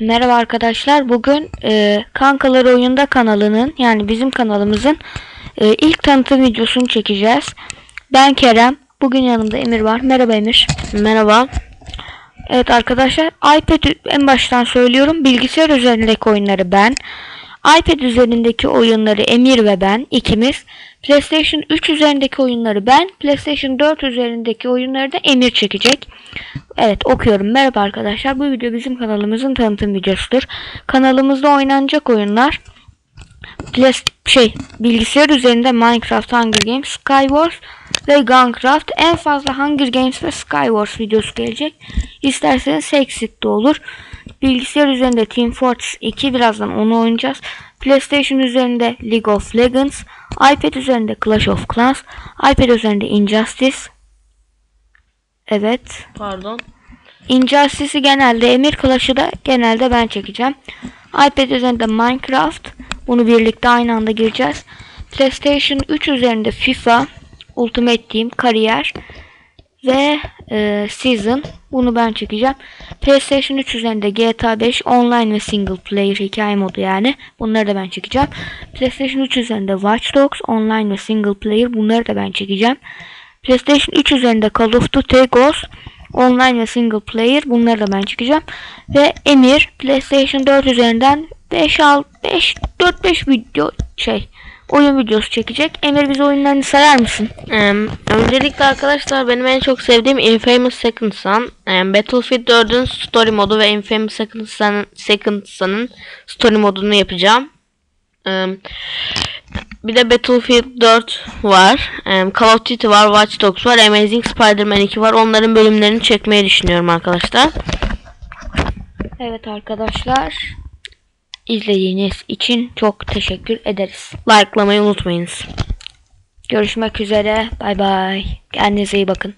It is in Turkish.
Merhaba arkadaşlar. Bugün e, Kankalar Oyunda kanalının yani bizim kanalımızın e, ilk tanıtım videosunu çekeceğiz. Ben Kerem. Bugün yanımda Emir var. Merhaba Emir. Merhaba. Evet arkadaşlar iPad en baştan söylüyorum. Bilgisayar üzerindeki oyunları ben. iPad üzerindeki oyunları Emir ve ben ikimiz. PlayStation 3 üzerindeki oyunları ben. PlayStation 4 üzerindeki oyunları da Emir çekecek. Evet okuyorum. Merhaba arkadaşlar. Bu video bizim kanalımızın tanıtım videosudur. Kanalımızda oynanacak oyunlar Plas- şey bilgisayar üzerinde Minecraft, Hunger Games, Skywars ve Guncraft en fazla Hunger Games ve Skywars videosu gelecek. İsterseniz Hexit de olur. Bilgisayar üzerinde Team Fortress 2 birazdan onu oynayacağız. PlayStation üzerinde League of Legends, iPad üzerinde Clash of Clans, iPad üzerinde Injustice. Evet. Pardon. Injustice'i genelde Emir Clash'ı da genelde ben çekeceğim. iPad üzerinde Minecraft. Bunu birlikte aynı anda gireceğiz. PlayStation 3 üzerinde FIFA, Ultimate Team, Kariyer ve e, Season. Bunu ben çekeceğim. PlayStation 3 üzerinde GTA 5 online ve single player hikaye modu yani. Bunları da ben çekeceğim. PlayStation 3 üzerinde Watch Dogs online ve single player. Bunları da ben çekeceğim. PlayStation 3 üzerinde Call of Duty Ghost online ve single player. Bunları da ben çekeceğim. Ve Emir PlayStation 4 üzerinden 5 6 5 4 5 video şey oyun videosu çekecek. Emir bize oyunlarını sayar mısın? Ee, öncelikle arkadaşlar benim en çok sevdiğim Infamous Second Son. Ee, Battlefield 4'ün story modu ve Infamous Second Son'ın Second Son'ın story modunu yapacağım. Ee, bir de Battlefield 4 var. Ee, Call of Duty var, Watch Dogs var, Amazing Spider-Man 2 var. Onların bölümlerini çekmeyi düşünüyorum arkadaşlar. Evet arkadaşlar. izlediğiniz için çok teşekkür ederiz. Like'lamayı unutmayınız. Görüşmek üzere. Bay bay. Kendinize iyi bakın.